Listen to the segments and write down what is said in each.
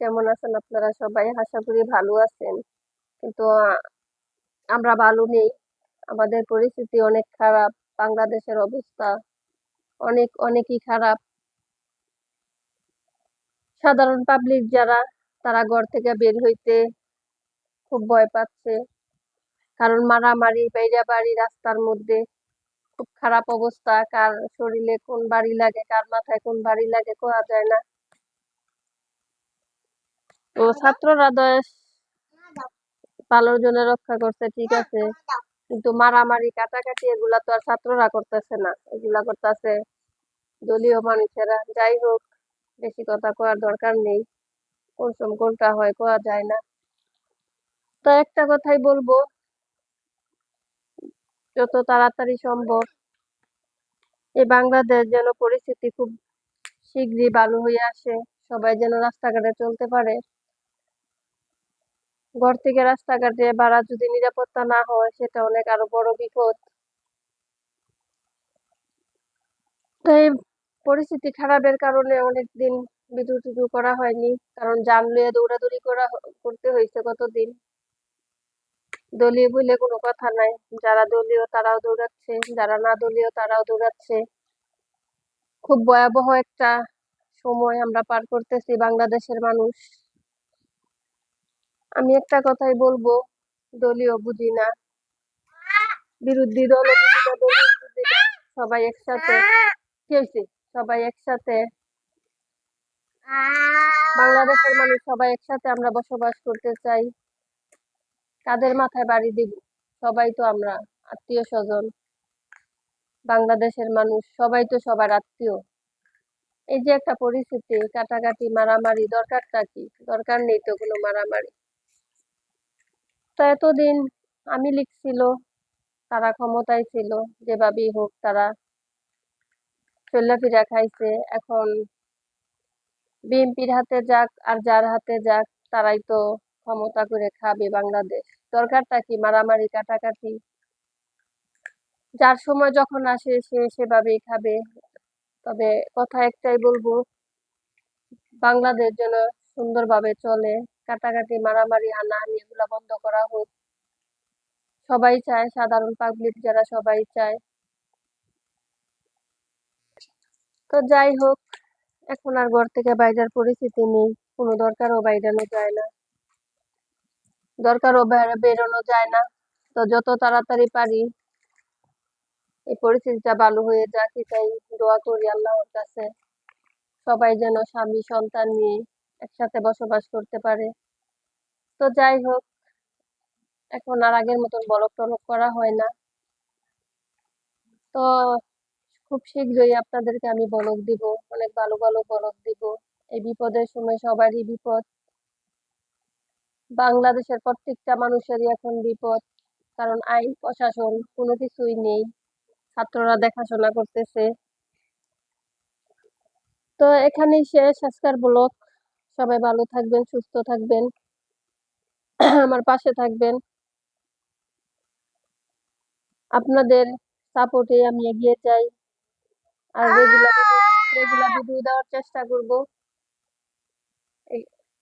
কেমন আছেন আপনারা? সবাই আশা করি ভালো আছেন। কিন্তু আমরা ভালো নেই। আমাদের পরিস্থিতি অনেক খারাপ। বাংলাদেশের অবস্থা অনেক, অনেকই খারাপ। সাধারণ পাবলিক যারা, তারা ঘর থেকে বের হইতে খুব ভয় পাচ্ছে। কারণ মারামারি বাইরা বাড়ি রাস্তার মধ্যে খুব খারাপ অবস্থা। কার শরীরে কোন বাড়ি লাগে, কার মাথায় কোন বাড়ি লাগে কোয়া যায় না। তো ছাত্ররা দেশ ভালোর জন্য রক্ষা করছে, ঠিক আছে। কিন্তু মারামারি, কাটাকাটি এগুলা তো আর ছাত্ররা করতেছে না। এগুলা করতেছে দলীয় মানুষেরা। যাই হোক, বেশি কথা কওয়ার দরকার নেই। কোন কোনটা হয় কোয়া যায় না। তো একটা কথাই বলব, যত তাড়াতাড়ি সম্ভব এই বাংলাদেশ যেন পরিস্থিতি খুব শীঘ্রই ভালো হয়ে আসে, সবাই যেন রাস্তাঘাটে চলতে পারে। ঘর থেকে রাস্তাঘাটে বাড়া যদি নিরাপত্তা না হয়, সেটা অনেক আরও বড় বিপদ। তাই পরিস্থিতি খারাপের কারণে অনেকদিন ভিডিও টিডিও করা হয়নি, কারণ জান লইয়া দৌড়াদৌড়ি করা করতে হয়েছে কতদিন? দলীয় বলে কোনো কথা নাই। যারা দলীয় তারাও দৌড়াচ্ছে, যারা না দলীয় তারাও দৌড়াচ্ছে। খুব ভয়াবহ একটা সময় আমরা পার করতেছি বাংলাদেশের মানুষ। আমি একটা কথাই বলব, দলীয় বুঝি না। বিরোধী দল সবাই একসাথে। সবাই একসাথে। বাংলাদেশের মানুষ সবাই একসাথে আমরা বসবাস করতে চাই। কাদের মাথায় বাড়ি দিব? সবাই তো আমরা আত্মীয় স্বজন। বাংলাদেশের মানুষ সবাই তো সবার আত্মীয়। এই যে একটা পরিস্থিতি, কাটাকাটি, মারামারি, দরকারটা কি? দরকার নেই তো কোনো মারামারি। তো এতদিন আমি লিখছিল, তারা ক্ষমতায় ছিল, যেভাবেই হোক তারা চল্লাফিরা খাইছে, এখন বিএনপির হাতে যাক আর যার হাতে যাক, তারাই তো ক্ষমতা করে খাবে বাংলাদেশ। দরকারটা কি, মারামারি কাটাকাটি? যার সময় যখন আসে, সে সেভাবেই খাবে। তবে কথা একটাই বলব, বাংলাদেশ যেন সুন্দরভাবে চলে। কাটাকাটি, মারামারি হানাহানি এগুলা বন্ধ করা হোক। সবাই চায় সাধারণ পাবলিক যারা সবাই চায়। তো যাই হোক, এখন আর ঘর থেকে বাইরের পরিস্থিতি নেই। কোনো দরকারও বাইরানো যায় না। দরকারও বেরোনো যায় না। তো যত তাড়াতাড়ি পারি, এই পরিস্থিতিটা ভালো হয়ে যাক এটাই দোয়া করি আল্লাহর কাছে। সবাই যেন স্বামী, সন্তান নিয়ে একসাথে বসবাস করতে পারে। তো যাই হোক, এখন আর আগের মতন বলক টলক করা হয় না। তো খুব শীঘ্রই আপনাদেরকে আমি বলক দিব, অনেক ভালো ভালো বলক দিব। এই বিপদের সময় সবারই বিপদ। বাংলাদেশের প্রত্যেকটা মানুষেরই এখন বিপদ, কারণ আইন, প্রশাসন কোনো কিছুই নেই। ছাত্ররা দেখাশোনা করতেছে। তো এখানেই শেষ আজকের ব্লগ। সবাই ভালো থাকবেন, সুস্থ থাকবেন, আমার পাশে থাকবেন। আপনাদের সাপোর্টে আমি এগিয়ে যাই। আর রেগুলার রেগুলার ভিডিও দেওয়ার চেষ্টা করব।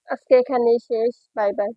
আজকে এখানেই শেষ বাই বাই